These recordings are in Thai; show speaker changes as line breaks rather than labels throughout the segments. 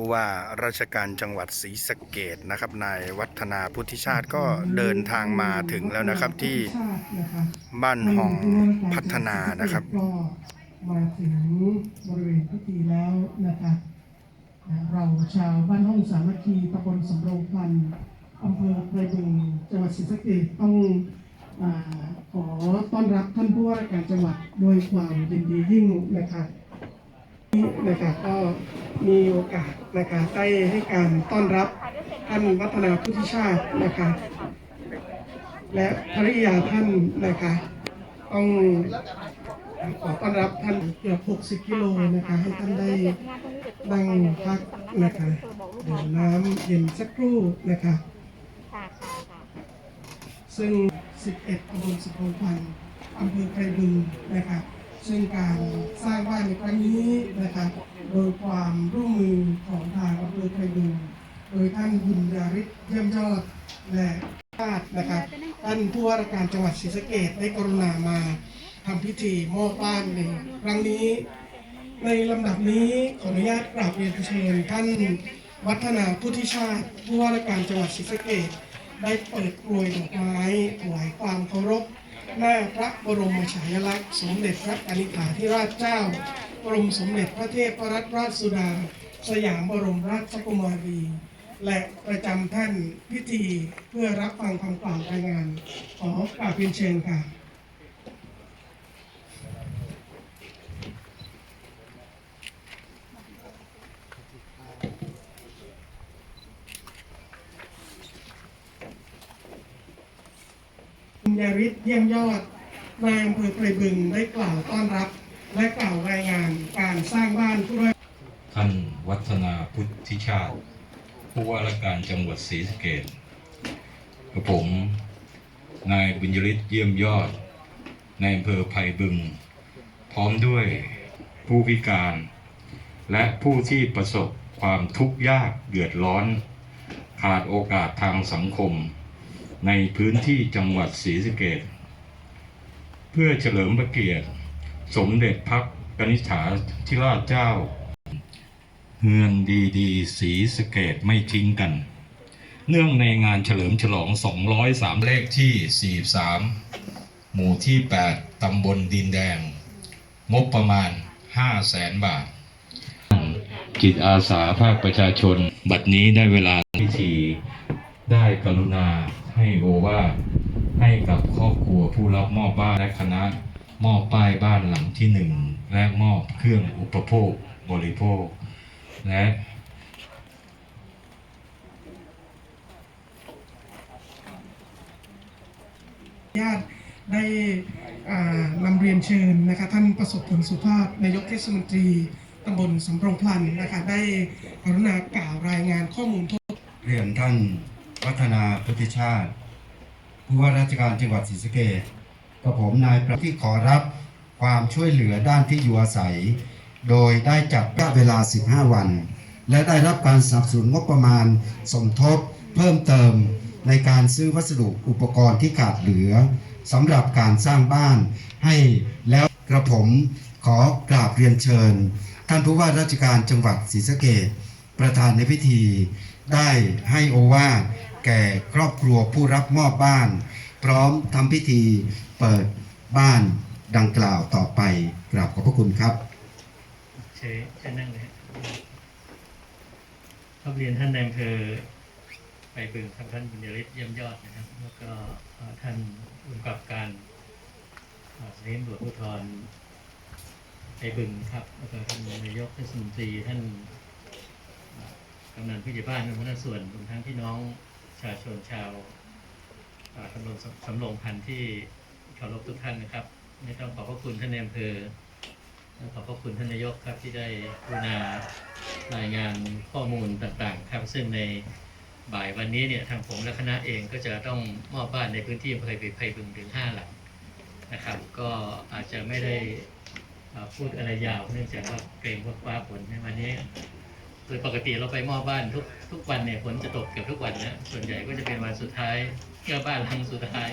ผู้ว่าราชการจังหวัดศรีสะเกดนะครับนายวัฒนาพุทธิชาติก็เดินทางมาถึงแล้วนะครับที่บ้านห้องพัฒนานะครับ
ก็มาถึงบริเวณพิธีแล้วนะคะเราชาวบ้านห้องสามัคคีตำบลสำโรงพันอำเภอไพรบึงจังหวัดศรีสะเกษต้องอขอต้อนรับท่านผู้ว่าราชการจังหวัดด้วยความยินดียิ่งนะคะ นะคะก็มีโอกาสนะคะได้ให้การต้อนรับท่านวัฒนาพุทธิชาตินะคะและภริยาท่านนะคะต้องขอต้อนรับท่านเกือบ60 กิโลนะคะให้ท่านได้นั่งพักนะคะดื่มน้ำเย็นสักครู่นะคะซึ่ง 11ตำบลสุโขทัยอำเภอไพรบึงนะคะ ซึ่งการสร้างบ้านในครั้งนี้นะคะโดยความร่วมมือของทางอำเภอไพรบึงโดยท่านบุญญาริศเยี่ยมยอดและญาตินะคะท่านผู้ว่าราชการจังหวัดศรีสะเกษได้กรุณามาทำพิธีมอบบ้านในครั้งนี้ ในลำดับนี้ขออนุญาตกราบเรียนเชิญท่านวัฒนาพุทธิชาติผู้ว่าราชการจังหวัดศรีสะเกษได้เปิดกลวยดอกไม้ถวายความเคารพ หน้าพระบรมฉายาลักษณ์สมเด็จพระกนิษฐาธิราชเจ้ากรมสมเด็จพระเทพรัตนราชสุดา สยามบรมราชกุมารี และประจำท่านพิธีเพื่อรับฟังคำกล่าวรายงาน ขอกราบเรียนเชิญค่ะ คุณยาริศเยี่ยมยอดนายอำเภอไพรบึงได้กล่าวต้อนรับ และกล่าวรายงานการสร้างบ้านผู้ด้วย
ท่านวัฒนาพุทธิชาติ ผู้ว่าราชการจังหวัดศรีสะเกษกับผม นายบุญยริศเยี่ยมยอดในอำเภอไผ่บึง พร้อมด้วยผู้พิการ และผู้ที่ประสบความทุกข์ยากเดือดร้อน ขาดโอกาสทางสังคม ในพื้นที่จังหวัดศรีสะเกษเพื่อเฉลิมพระเกียรติ สมเด็จพระกนิษฐาธิราชเจ้าเฮือนดีดีๆสีสะเกตไม่ทิ้งกัน เนื่องในงานเฉลิมฉลอง 203 เลขที่ 43 หมู่ที่ 8 ตำบลดินแดง งบประมาณ 5 แสนบาทจิตอาสาภาคประชาชน บัดนี้ได้เวลาพิธี ได้กรุณาให้โอวาทให้กับครอบครัวผู้รับมอบบ้านและคณะมอบป้ายบ้านหลังที่หนึ่งและมอบเครื่องอุปโภคบริโภค และ
ญาติได้นำเรียนเชิญนะคะท่านประสบผลสุภาพนายกเทศมนตรีตำบลสำโรงพลันนะคะได้กรุณากล่าวรายงานข้อมูลทั่ว
เรียนท่าน วัฒนาพุทธิชาติ ผู้ว่าราชการจังหวัดศรีสะเกษกับผมนายประที่ขอรับความช่วยเหลือด้านที่อยู่อาศัย โดยได้จัดระยะเวลา 15 วัน และได้รับการสนับสนุนงบประมาณสมทบเพิ่มเติมในการซื้อวัสดุอุปกรณ์ที่ขาดเหลือสำหรับการสร้างบ้านให้แล้วกระผมขอกราบเรียนเชิญ ท่านผู้ว่าราชการจังหวัดศรีสะเกษ ประธานในพิธีได้ให้โอวาทแก่ครอบครัวผู้รับมอบบ้าน พร้อมทำพิธีเปิดบ้านดังกล่าวต่อไปกราบขอบพระคุณครับ
เชิญเชิญนั่งเลยครับเรียนท่านนายอำเภอไปบึงครับท่านบุญยริศเยี่ยมยอดนะครับ แล้วก็ท่านผู้กำกับการเสถานีตำรวจภูธรไปบึงครับแล้วก็ท่านนายกเทศมนตรีท่าน กำนันผู้ใหญ่บ้านหัวหน้าส่วนรวมทั้งพี่น้องชาชนชาวเอ่อตำบลสำสำโรงพันธ์ที่เคารพทุกท่านนะครับไม่ต้องขอบพระคุณท่านในอำเภอขอบพระคุณท่านนายกครับที่ได้กรุณารายงานข้อมูลต่างๆ ครับซึ่งในบ่ายวันนี้เนี่ยทางผมและคณะเองก็จะต้องมอบบ้านในพื้นที่อำเภอไผ่บึงถึง5หลังนะครับ ก็อาจจะไม่ได้พูดอะไรยาวเนื่องจากว่าเกรงว่าฟ้าฝนในวันนี้ โดยปกติเราไปมอบบ้านทุกทุกวันเนี่ยฝนจะตกเกือบทุกวันนะส่วนใหญ่ก็จะเป็นวันสุดท้ายเพื่อบ้านหลังสุดท้าย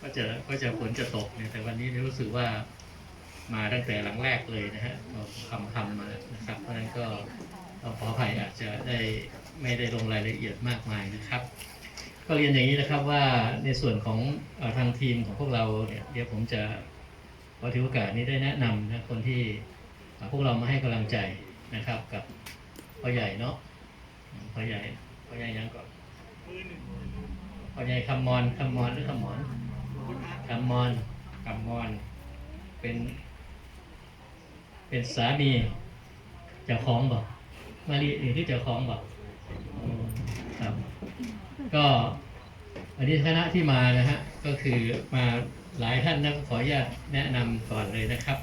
ก็จะก็จะฝนจะตกเนี่ยแต่วันนี้รู้สึกว่ามาตั้งแต่หลังแรกเลยนะฮะเราทำทำมานะครับ เพราะนั้นก็เราขออภัยอาจจะได้ไม่ได้ลงรายละเอียดมากมายนะครับ ก็เรียนอย่างนี้นะครับว่าในส่วนของอทางทีมของพวกเราเนี่ยเดี๋ยวผมจะขอถือโอกาสนี้ได้แนะนำนะคนที่พวกเรามาให้กำลังใจนะครับกับ พ่อใหญ่เนาะพ่อใหญ่พ่อใหญ่ยังก่อนพ่อใหญ่คำมอนคำมอนหรือคำมอนคำมอนคำมอน เป็น เป็นสามีเจ้าของบอกมารีหรือที่เจ้าของบอกครับ ก็อันนี้คณะที่มานะฮะก็คือมาหลายท่านนะขออนุญาตแนะนำก่อนเลยนะครับ